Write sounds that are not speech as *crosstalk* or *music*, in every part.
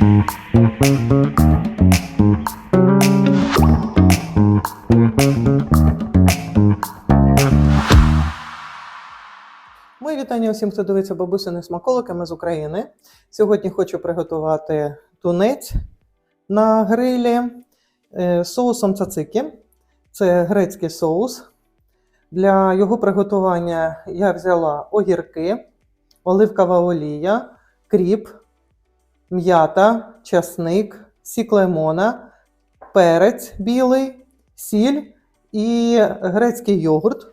Мої вітання усім, хто дивиться бабусини смаколики, ми з України. Сьогодні хочу приготувати тунець на грилі е, з соусом цацики. Це грецький соус. Для його приготування я взяла огірки, оливкова олія, кріп, м'ята, часник, сік лимона, перець білий, сіль і грецький йогурт.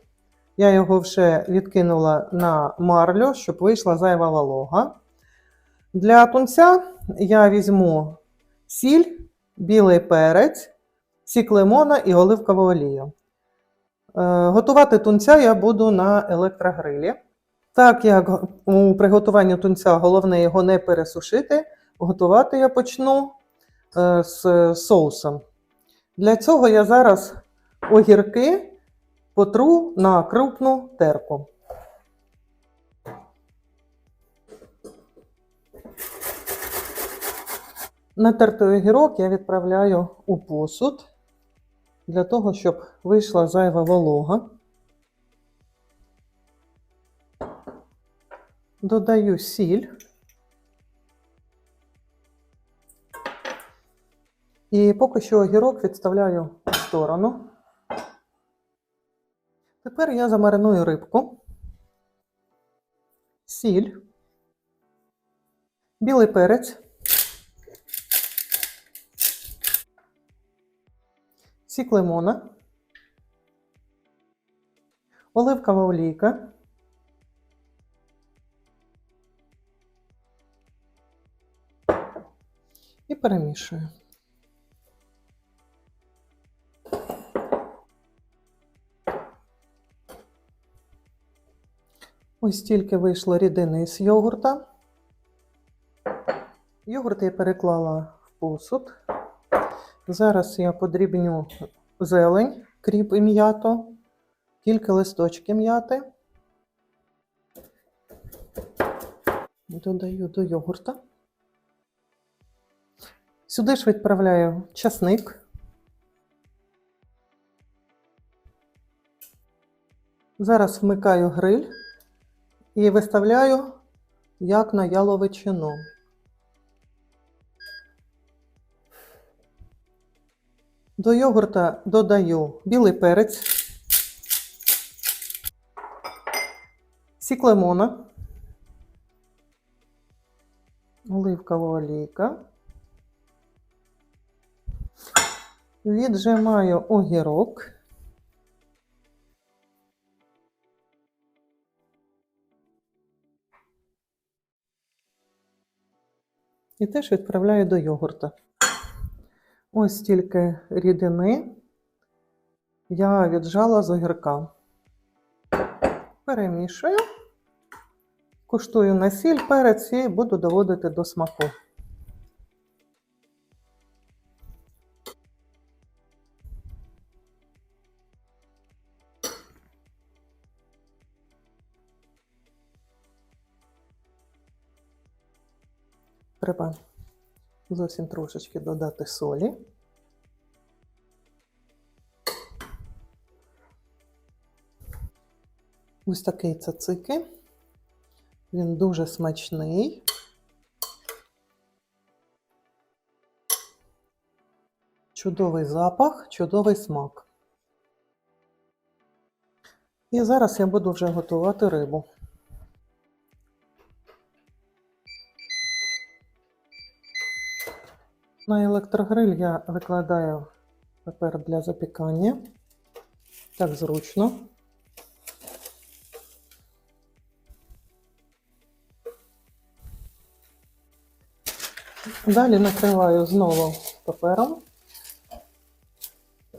Я його вже відкинула на марлю, щоб вийшла зайва волога. Для тунця я візьму сіль, білий перець, сік лимона і оливкову олію. Е, Готувати тунця я буду на електрогрилі. Так як у приготуванні тунця головне його не пересушити, готувати я почну е, з соусом. Для цього я зараз огірки потру на крупну терку. Натертий огірок я відправляю у посуд для того, щоб вийшла зайва волога. Додаю сіль. І поки що огірок відставляю в сторону. Тепер я замариную рибку, сіль, білий перець, сік лимона, оливкова олійка, і перемішую. Ось тільки вийшло рідини з йогурта. Йогурт я переклала в посуд. Зараз я подрібню зелень, кріп і м'ято, кілька листочків м'яти. Додаю до йогурта. Сюди ж відправляю часник. Зараз вмикаю гриль і виставляю як на яловичину. До йогурта додаю білий перець, сік лимона, оливкова олійка. Віджимаю огірок. І теж відправляю до йогурта. Ось стільки рідини я віджала з огірка. Перемішую, куштую на сіль, перець і буду доводити до смаку. Треба зовсім трошечки додати солі. Ось такий цацики. Він дуже смачний. Чудовий запах, чудовий смак. І зараз я буду вже готувати рибу. На електрогриль я викладаю тепер для запікання. Так зручно. Далі накриваю знову папером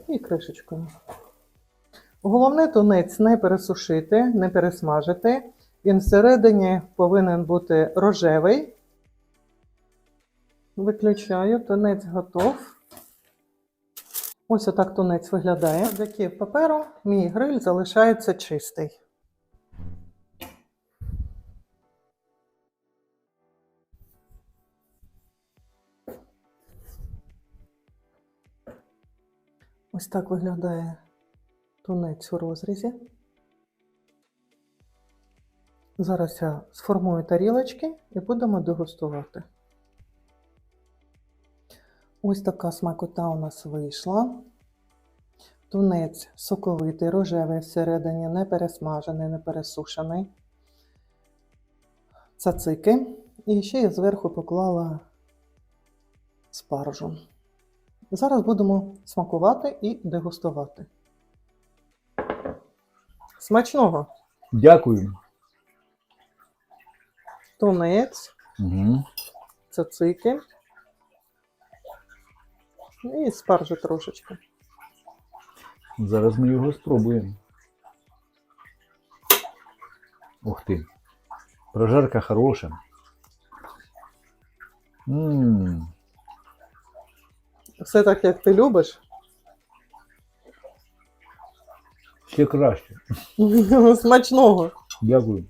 і кришечкою. Головне тунець не пересушити, не пересмажити. Він всередині повинен бути рожевий. Виключаю, тунець готов. Ось отак тунець виглядає. Завдяки паперу мій гриль залишається чистий. Ось так виглядає тунець у розрізі. Зараз я сформую тарілочки і будемо дегустувати. Ось така смакота у нас вийшла. Тунець соковитий, рожевий всередині, не пересмажений, не пересушений. Цацики. І ще я зверху поклала спаржу. Зараз будемо смакувати і дегустувати. Смачного! Дякую. Тунець, Угу. цацики. І спаржу трошечки. Зараз ми його спробуємо. Ух ти. Прожарка хороша. Ммм. Все так, як ти любиш. Ще краще. *laughs* Смачного! Дякую.